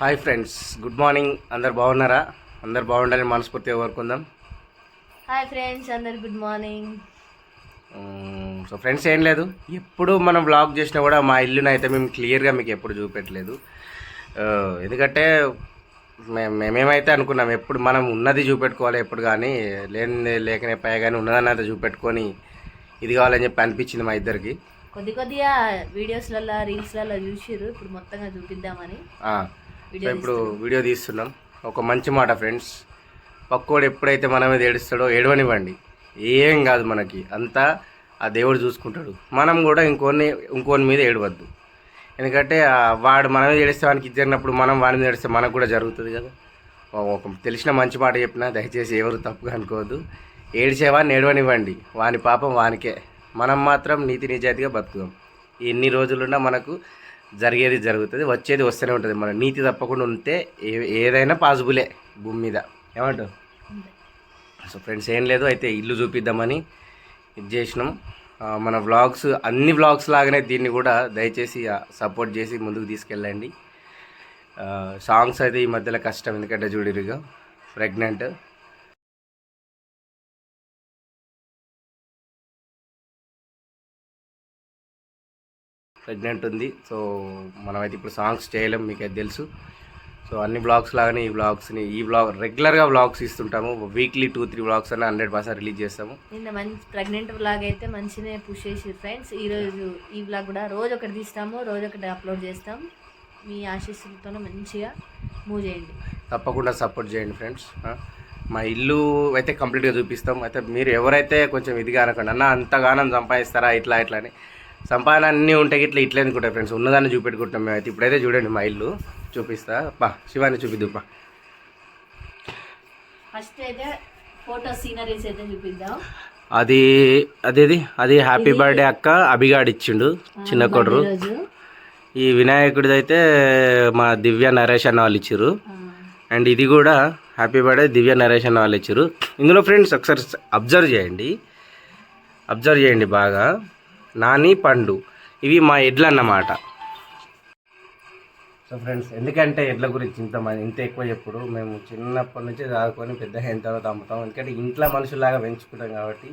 Hi friends good morning. అందరు బాగున్నారా? అందరు బాగుండాలని మనస్ఫూర్తిగా కోరుకుందాం. హాయ్ ఫ్రెండ్స్ అందరు గుడ్ మార్నింగ్. సో ఫ్రెండ్స్ ఏం లేదు. ఎప్పుడు మనం వ్లాగ్ చేసినా కూడా మా ఇల్లుని అయితే మేము క్లియర్గా మీకు ఎప్పుడు చూపెట్టలేదు. ఎందుకంటే మేమేమైతే అనుకున్నాం ఎప్పుడు మనం ఉన్నది చూపెట్టుకోవాలి ఎప్పుడు కానీ లేని లేకనే పై కానీ ఉన్నదాన్ని అయితే చూపెట్టుకొని ఇది కావాలని చెప్పి అనిపించింది మా ఇద్దరికి. కొద్ది కొద్దిగా వీడియోస్లలో రీల్స్లలో చూసిర్రు ఇప్పుడు మొత్తంగా చూపిద్దామని. సో ఇప్పుడు వీడియో తీస్తున్నాం. ఒక మంచి మాట ఫ్రెండ్స్ పక్కోడు ఎప్పుడైతే మన మీద ఏడుస్తాడో ఏడవనివ్వండి. ఏం కాదు మనకి. అంతా ఆ దేవుడు చూసుకుంటాడు. మనం కూడా ఇంకొన్ని ఇంకోని మీద ఏడవద్దు. ఎందుకంటే వాడు మన మీద ఏడిస్తే వానికి జరిగినప్పుడు మనం వాడి మీద ఏడిస్తే మనకు కూడా జరుగుతుంది కదా. ఒక తెలిసిన మంచి మాట చెప్పినా దయచేసి ఎవరు తప్పుగా అనుకోవద్దు. ఏడిచేవాడిని ఏడవనివ్వండి. వాని పాపం వానికే. మనం మాత్రం నీతి నిజాయితీగా బతుకుదాం. ఎన్ని రోజులున్నా మనకు జరిగేది జరుగుతుంది వచ్చేది వస్తూనే ఉంటుంది. మన నీతి తప్పకుండా ఉంటే ఏ ఏదైనా పాసిబులే భూమి మీద. ఏమంటావు? సో ఫ్రెండ్స్ ఏం లేదు అయితే ఇల్లు చూపిద్దామని ఇది చేసినాం. మన వ్లాగ్స్ అన్ని వ్లాగ్స్ లాగానే దీన్ని కూడా దయచేసి సపోర్ట్ చేసి ముందుకు తీసుకెళ్ళండి. సాంగ్స్ అయితే ఈ మధ్యలో కష్టం ఎందుకంటే చూడిరుగా ప్రెగ్నెంట్. ప్రెగ్నెంట్ ఉంది. సో మనమైతే ఇప్పుడు సాంగ్స్ చేయలేం మీకు అది తెలుసు. సో అన్ని బ్లాగ్స్ లాగానే ఈ బ్లాగ్స్ని ఈ బ్లాగ్ రెగ్యులర్గా బ్లాగ్స్ ఇస్తుంటాము. వీక్లీ టూ త్రీ బ్లాగ్స్ అన్న హండ్రెడ్ పర్సెంట్ రిలీజ్ చేస్తాము. నిన్న మంచి ప్రెగ్నెంట్ వ్లాగ్ అయితే మంచిగానే పుష్ చేసి ఫ్రెండ్స్ ఈరోజు ఈ వ్లాగ్ కూడా రోజు ఒకటి తీస్తాము రోజు ఒకటి అప్లోడ్ చేస్తాం మీ ఆశీస్సులతో మంచిగా మూవ్ చేయండి. తప్పకుండా సపోర్ట్ చేయండి ఫ్రెండ్స్ మా ఇల్లు అయితే కంప్లీట్గా చూపిస్తాం. అయితే మీరు ఎవరైతే కొంచెం ఇదిగా అనకండి అన్న అంతగానం సంపాదిస్తారా? ఇట్లా ఇట్లా అని. సంపాదన అన్నీ ఉంటాయి ఇట్లా ఇట్లా అనుకుంటాయి ఫ్రెండ్స్ ఉన్నదాన్ని చూపెట్టుకుంటాం మేము అయితే ఇప్పుడైతే చూడండి మా ఇల్లు. చూపిస్తా. పా శివాన్ని చూపిద్దు పా ఫస్ట్ అయితే ఫోటో సీనరీస్ అయితే చూపిద్దాం. అది అదేది? అది హ్యాపీ బర్త్డే అక్క అభిగాడు ఇచ్చిండు చిన్న కొడురు ఈ వినాయకుడిది అయితే మా దివ్య నరేష్ అన్న వాళ్ళు ఇచ్చారు అండ్ ఇది కూడా హ్యాపీ బర్త్డే దివ్య నరేష్ అన్న వాళ్ళు ఇచ్చారు ఇందులో ఫ్రెండ్స్ ఒకసారి అబ్జర్వ్ చేయండి. అబ్జర్వ్ చేయండి బాగా. నాని పండు. ఇవి మా ఎడ్లు అన్నమాట సో ఫ్రెండ్స్ ఎందుకంటే ఎడ్ల గురించి ఇంత మంది ఇంత ఎక్కువ చెప్పుడు మేము చిన్నప్పటి నుంచి చదువుకొని పెద్ద అయిన తర్వాత అమ్ముతాం. ఎందుకంటే ఇంట్లో మనుషుల్లాగా పెంచుకుంటాం కాబట్టి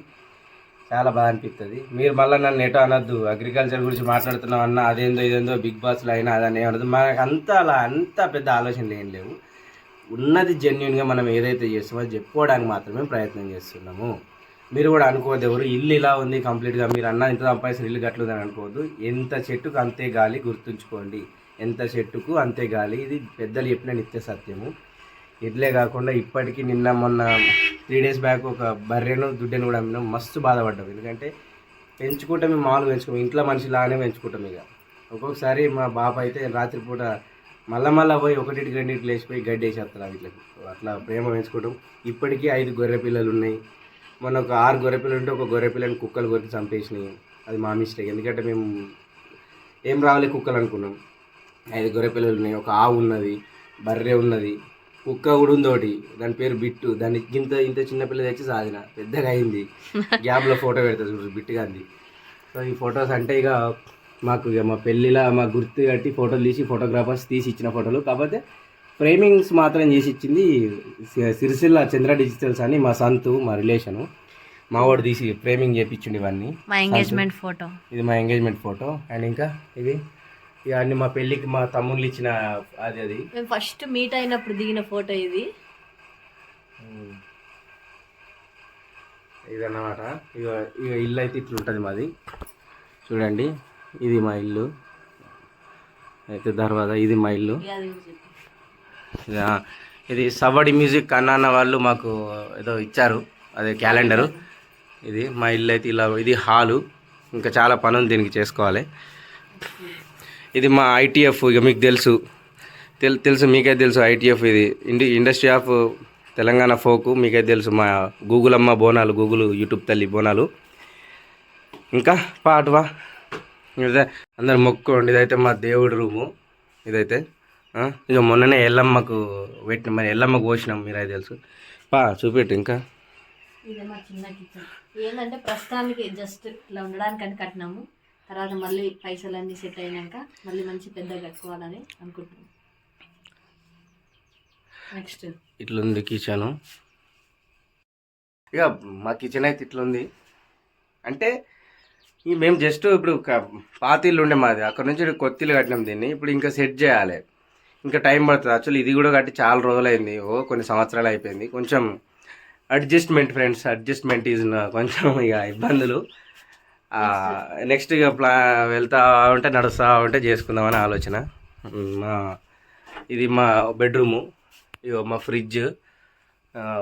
చాలా బాగా అనిపిస్తుంది మీరు మళ్ళీ నన్ను ఎటో అనొద్దు అగ్రికల్చర్ గురించి మాట్లాడుతున్నాం అన్న అదేందో ఇదేందో బిగ్ బాస్లో అయినా అదని ఏమనదు మనకు అంత అలా అంత పెద్ద ఆలోచనలు ఏం లేవు. ఉన్నది జెన్యున్గా మనం ఏదైతే చేస్తామో చెప్పుకోవడానికి మాత్రమే ప్రయత్నం చేస్తున్నాము. మీరు కూడా అనుకోవద్దు ఎవరు. ఇల్లు ఇలా ఉంది కంప్లీట్గా మీరు అన్న ఇంత సంపాదించిన ఇల్లు గట్లుందని అనుకోవద్దు. ఎంత చెట్టుకు అంతే గాలి గుర్తుంచుకోండి. ఎంత చెట్టుకు అంతే గాలి. ఇది పెద్దలు చెప్పిన నిత్య సత్యము. ఇట్లే కాకుండా ఇప్పటికీ నిన్న మొన్న త్రీ డేస్ బ్యాక్ ఒక బర్రెను దుడ్డెను కూడా అమ్మినాం. మస్తు బాధపడ్డాం. ఎందుకంటే పెంచుకుంటే మేము మామూలు పెంచుకోం ఇంట్లో మనిషి లాగానే పెంచుకుంటాం ఇక. ఒక్కొక్కసారి మా బాబు అయితే రాత్రిపూట మళ్ళా మళ్ళా పోయి ఒకటి రెండింటికి లేచిపోయి గడ్డి వేసేస్తారు వీటికి అట్లా ప్రేమ పెంచుకుంటాం. ఇప్పటికీ ఐదు గొర్రె పిల్లలు ఉన్నాయి. మొన్న ఒక ఆరు గొర్రె పిల్లలు ఉంటే ఒక గొర్రె పిల్లని కుక్కలు కొట్టి చంపేసినాయి. అది మా మిస్టేక్. ఎందుకంటే మేము ఏం రావాలి కుక్కలు అనుకున్నాం. ఐదు గొర్రెపిల్లలు ఉన్నాయి. ఒక ఆవు ఉన్నది బర్రె ఉన్నది కుక్క కూడా ఉంది ఒకటి. దాని పేరు బిట్టు. దాన్ని ఇంత ఇంత చిన్నపిల్ల తెచ్చి సాధిన. పెద్దగా అయింది. గ్యాప్లో ఫోటో పెడతా చూడు బిట్టుగా అంది. సో ఈ ఫొటోస్ అంటే ఇక మాకు ఇక మా పెళ్ళిలా మా గుర్తు కట్టి ఫోటోలు తీసి ఫోటోగ్రాఫర్స్ తీసి ఇచ్చిన ఫోటోలు. కాకపోతే ఫ్రేమింగ్స్ మాత్రం చేసి ఇచ్చింది సిరిసిల్ల చంద్ర డిజిటల్స్ అని మా సంతు మా రిలేషను. మా వాడు తీసి ఫ్రేమింగ్ చేపించిండు ఇవన్నీ. మా ఎంగేజ్మెంట్ ఫోటో ఇది మా ఎంగేజ్మెంట్ ఫోటో అండ్ ఇంకా ఇది ఇక అన్ని మా పెళ్ళికి మా తమ్ముళ్ళు ఇచ్చిన అది అది. మేము ఫస్ట్ మీట్ అయినప్పుడు దిగిన ఫోటో ఇది. ఇదన్నమాట. ఇక ఇక ఇల్లు అయితే ఇట్లా ఉంటుంది మాది. చూడండి ఇది మా ఇల్లు. అయితే తర్వాత ఇది మా ఇల్లు. ఇది, సవ్వడి మ్యూజిక్ అన్నాన్న వాళ్ళు మాకు ఏదో ఇచ్చారు అదే క్యాలెండరు. ఇది మా ఇల్లు అయితే ఇలా ఇది హాలు. ఇంకా చాలా పనులు దీనికి చేసుకోవాలి. ఇది మా ఐటీఎఫ్ ఇక మీకు తెలుసు. తెలు తెలుసు మీకే తెలుసు ఐటీఎఫ్ ఇది. ఇండి ఇండస్ట్రీ ఆఫ్ తెలంగాణ ఫోకు మీకే తెలుసు మా గూగుల్ అమ్మ బోనాలు గూగుల్ యూట్యూబ్ తల్లి బోనాలు. ఇంకా పాటవా? ఇదే అందరు మొక్కుకోండి. ఇదైతే మా దేవుడి రూము. ఇదైతే ఇక మొన్ననే ఎల్లమ్మకు పెట్టిన మరి ఎల్లమ్మకు పోసినాం మీరైతే తెలుసు. పా చూపెట్టు ఇంకా. ఇదే మా చిన్న కిచెన్. ఏంటంటే ప్రస్తుతానికి జస్ట్ ఇట్లా ఉండడానికి అని కట్టినాము. తర్వాత మళ్ళీ పైసలు అన్నీ సెట్ అయినాక మళ్ళీ మంచి పెద్ద కట్టుకోవాలని అనుకుంటున్నాం. నెక్స్ట్ ఇట్లుంది కిచెన్. ఇక మా కిచెన్ అయితే ఇట్లుంది. అంటే మేము జస్ట్ ఇప్పుడు పాత ఇల్లు ఉండే మాది. అక్కడ నుంచి కొత్త ఇల్లు కట్టినాం దీన్ని. ఇప్పుడు ఇంకా సెట్ చేయాలి. ఇంకా టైం పడుతుంది. యాక్చువల్లీ ఇది కూడా కట్టి చాలా రోజులైంది. ఓ కొన్ని సంవత్సరాలు అయిపోయింది. కొంచెం అడ్జస్ట్మెంట్ ఫ్రెండ్స్ అడ్జస్ట్మెంట్ ఈజ్ కొంచెం ఇక ఇబ్బందులు. నెక్స్ట్ ఇక ప్లా వెళ్తా ఉంటే నడుస్తా ఉంటే చేసుకుందామని ఆలోచన. మా ఇది మా బెడ్రూము. ఇగో మా ఫ్రిడ్జ్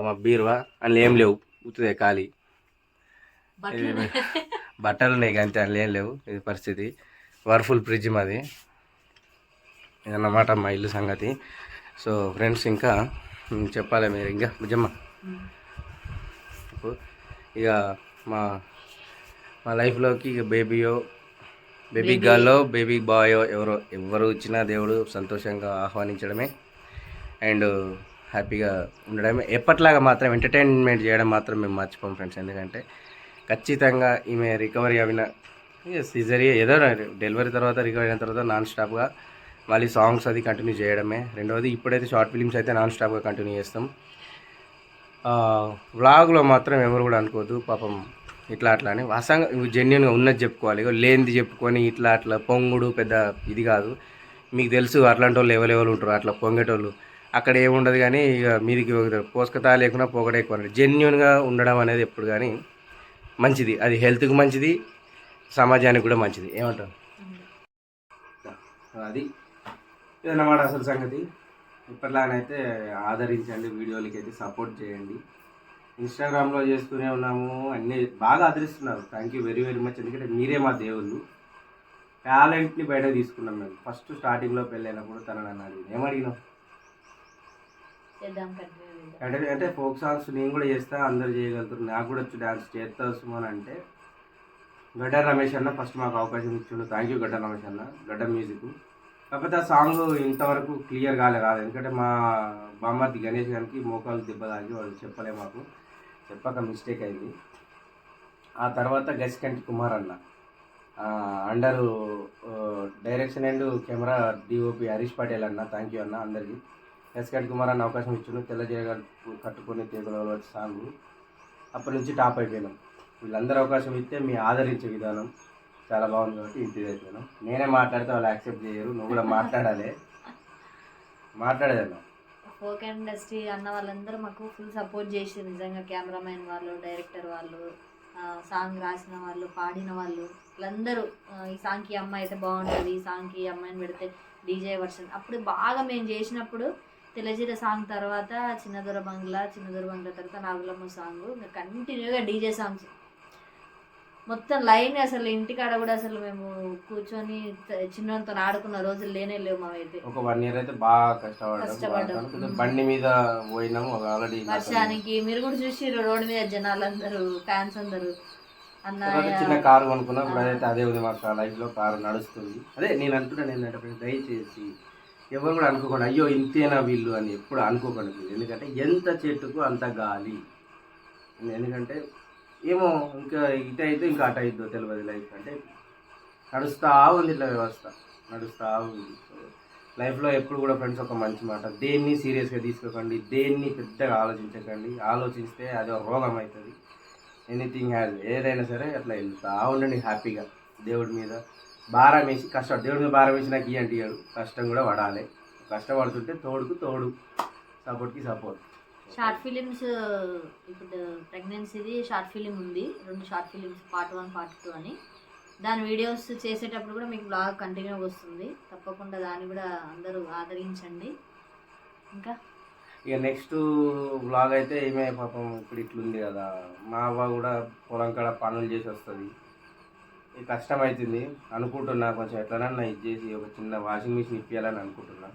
మా బీరువా. అందులో ఏం లేవు. ఉత్తుదే ఖాళీ. బట్టలు బట్టలు ఉన్నాయి అంతే అందులో ఏం లేవు. ఇది పరిస్థితి. వర్ఫుల్ ఫ్రిడ్జ్ మాది. ఇదన్నమాట మా ఇల్లు సంగతి. సో ఫ్రెండ్స్ ఇంకా చెప్పాలి మీరు ఇంకా. నిజమ్మా ఇక మా మా లైఫ్లోకి ఇక బేబీయో బేబీ గర్లో బేబీ బాయో ఎవరో ఎవరు వచ్చినా దేవుడు సంతోషంగా ఆహ్వానించడమే. అండ్ హ్యాపీగా ఉండడమే. ఎప్పట్లాగా మాత్రం ఎంటర్టైన్మెంట్ చేయడం మాత్రం మేము మర్చిపోం ఫ్రెండ్స్. ఎందుకంటే ఖచ్చితంగా ఈమె రికవరీ అయిన సీజరీ ఏదో డెలివరీ తర్వాత రికవరీ అయిన తర్వాత నాన్ స్టాప్గా మళ్ళీ సాంగ్స్ అది కంటిన్యూ చేయడమే. రెండవది ఇప్పుడైతే షార్ట్ ఫిలిమ్స్ అయితే నాన్ స్టాప్గా కంటిన్యూ చేస్తాం. వ్లాగ్లో మాత్రం ఎవరు కూడా అనుకోవద్దు పాపం ఇట్లా అట్లా అని. వాసంగా జెన్యున్గా ఉన్నది చెప్పుకోవాలి. లేనిది చెప్పుకొని ఇట్లా అట్లా పొంగుడు పెద్ద ఇది కాదు. మీకు తెలుసు అట్లాంటి వాళ్ళు ఎవరెవరు ఉంటారు అట్లా పొంగేటోళ్ళు. అక్కడ ఏముండదు కానీ ఇక మీదికి పోసుకతా లేకుండా పొగడే ఎక్కువ. జెన్యున్గా ఉండడం అనేది ఎప్పుడు కానీ మంచిది. అది హెల్త్కి మంచిది సమాజానికి కూడా మంచిది. ఏమంటారు అది ఇదన్నమాట అసలు సంగతి? ఇప్పటిలానైతే ఆదరించండి వీడియోలకి అయితే సపోర్ట్ చేయండి. ఇన్స్టాగ్రామ్లో చేస్తూనే ఉన్నాము అన్నీ బాగా ఆదరిస్తున్నారు. Thank you very very much ఎందుకంటే మీరే మా దేవుళ్ళు. టాలెంట్ని బయట తీసుకున్నాం మేము. ఫస్ట్ స్టార్టింగ్లో పెళ్ళైనప్పుడు తనని అన్నాడు ఏమడిగినాం అంటే అంటే ఫోక్ సాంగ్స్ నేను కూడా చేస్తా అందరు చేయగలుగుతారు. నాకు కూడా వచ్చి డాన్స్ చేస్తా సుమన్ అంటే గడ్డ రమేష్ అన్న ఫస్ట్ మాకు అవకాశం ఇచ్చిండు. థ్యాంక్ యూ గడ్డ రమేష్ అన్న. గడ్డ మ్యూజిక్ కాకపోతే ఆ సాంగ్ ఇంతవరకు క్లియర్ కాలే రాదు ఎందుకంటే మా బామ్మర్ది గణేష్ గారికి మోకాలు దెబ్బ తాగి వాళ్ళు చెప్పలే మాకు. చెప్పక మిస్టేక్ అయింది. ఆ తర్వాత గసికంటి కుమార్ అన్న under direction and camera DOP Harish Patel అన్న థ్యాంక్ యూ అన్న అందరికీ. గసికంటి కుమార్ అన్న అవకాశం ఇచ్చిండు తెల్ల జీర కట్టుకొని తీగల సాంగ్. అప్పటి నుంచి టాప్ అయిపోయినాం. వీళ్ళందరూ అవకాశం ఇస్తే మీ ఆదరించే విధానం. చాలా బాగుంది కాబట్టి ఇంటిది అయిపోయినాం. నేనే మాట్లాడితే వాళ్ళు యాక్సెప్ట్ చేయరు నువ్వు కూడా మాట్లాడాలి. మాట్లాడేదన్నా? ఫోక్ ఇండస్ట్రీ అన్న వాళ్ళందరూ మాకు ఫుల్ సపోర్ట్ చేసి నిజంగా కెమెరామెన్ వాళ్ళు డైరెక్టర్ వాళ్ళు సాంగ్ రాసిన వాళ్ళు పాడిన వాళ్ళు వాళ్ళందరూ ఈ సాంగ్కి అమ్మాయి అయితే బాగుంటుంది ఈ సాంగ్కి అమ్మాయిని పెడితే డీజే వర్షన్ అప్పుడు బాగా మేము చేసినప్పుడు తెలజీర సాంగ్ తర్వాత చిన్నదొర బంగ్లా చిన్నదొర బంగ్లా తర్వాత నాగులమ్మ సాంగ్ ఇంకా కంటిన్యూగా డీజే సాంగ్స్ మొత్తం లైన్ అసలు ఇంటికాడ కూడా అసలు మేము కూర్చొని చిన్నతో ఆడుకున్న రోజులు లేనే లేవు మావైతే. ఒక వన్ ఇయర్ అయితే బాగా కష్టపడ్డాం బండి మీద పోయినాము ఆల్రెడీ వర్షానికి మీరు కూడా చూసి రోడ్డు మీద జనాలు అందరూ. ఫ్యాన్స్ అందరూ చిన్న కారు కొనుక్కున్నాం ఇప్పుడు అదైతే అదే ఉంది మాకు లైఫ్లో కారు నడుస్తుంది. అదే నేను అంటున్నాను ఏంటంటే దయచేసి ఎవరు కూడా అనుకోకండి అయ్యో ఇంతేనా వీళ్ళు అని ఎప్పుడు అనుకోకండి. ఎందుకంటే ఎంత చెట్టుకు అంత గాలి. ఎందుకంటే ఏమో ఇంకా ఇటు అయితే ఇంకా అటు అయిద్దో తెలియదు లైఫ్ అంటే నడుస్తూ ఉంది ఇట్లా వ్యవస్థ. నడుస్తూ ఉంది. లైఫ్లో ఎప్పుడు కూడా ఫ్రెండ్స్ ఒక మంచి మాట. దేన్ని సీరియస్గా తీసుకోకండి దేన్ని పెద్దగా ఆలోచించకండి. ఆలోచిస్తే అది ఒక రోగం అవుతుంది. ఎనీథింగ్ హ్యాజ్ ఏదైనా సరే అట్లా వెళ్తా ఉండండి హ్యాపీగా. దేవుడి మీద భారం వేసి కష్టం దేవుడి మీద భారం వేసి నాకు ఇయ్యండి. కష్టం కూడా పడాలి. కష్టపడుతుంటే తోడుకు తోడు. సపోర్ట్కి సపోర్ట్. షార్ట్ ఫిలిమ్స్ ఇప్పుడు ప్రెగ్నెన్సీది షార్ట్ ఫిలిం ఉంది. రెండు short films part one part two అని. దాని వీడియోస్ చేసేటప్పుడు కూడా మీకు బ్లాగ్ కంటిన్యూగా వస్తుంది. తప్పకుండా దాన్ని కూడా అందరూ ఆదరించండి. ఇంకా? ఇక నెక్స్ట్ వ్లాగ్ అయితే ఏమే పాపం ఇప్పుడు ఇట్లుంది కదా. మా అవ్వ కూడా పొలం కాడ పనులు చేసి వస్తుంది. కష్టం అవుతుంది అనుకుంటున్నా కొంచెం ఎట్లనన్నా ఇది చేసి ఒక చిన్న వాషింగ్ మిషన్ ఇప్పించాలని అనుకుంటున్నా.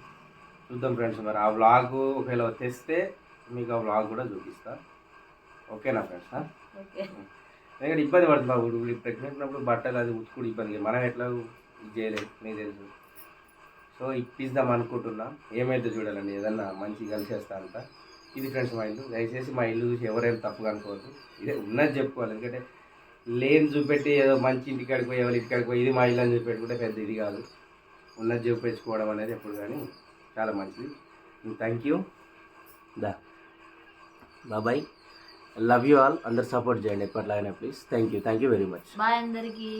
చూద్దాం ఫ్రెండ్స్ మరి. ఆ వ్లాగ్ ఒకవేళ తెస్తే మీకు ఆ వ్లాగ్ కూడా చూపిస్తా. ఓకేనా ఫ్రెండ్స్? ఓకే. ఎందుకంటే ఇబ్బంది పడుతుంది బాబు ఇప్పుడు ప్రెగ్నెంట్ ఉన్నప్పుడు బట్టలు అది ఉతుకుడు ఇబ్బంది. మనం ఎట్లా ఇది చేయలేదు మీకు తెలుసు. సో ఇప్పిద్దాం అనుకుంటున్నా. ఏమైతే చూడాలండి ఏదన్నా మంచి కలిసేస్తా అంట ఇది ఫ్రెండ్స్ మా ఇల్లు. దయచేసి మా ఇల్లు చూసి ఎవరైనా తప్పుగా అనుకోవద్దు. ఇదే ఉన్నది చెప్పుకోవాలి. ఎందుకంటే లేని చూపెట్టి ఏదో మంచి ఇంటికాడికి పోయి ఎవరి ఇంటికాడికి పోయి ఇది మా ఇల్లు అని చూపెట్టుకుంటే పెద్ద ఇది కాదు. ఉన్నది చూపించుకోవడం అనేది ఎప్పుడు కానీ చాలా మంచిది. థ్యాంక్ యూ దా. బాబాయ్ లవ్ యూ ఆల్ అందరు సపోర్ట్ చేయండి ఎప్పట్లాగానే please thank you thank you very much bye అందరికీ.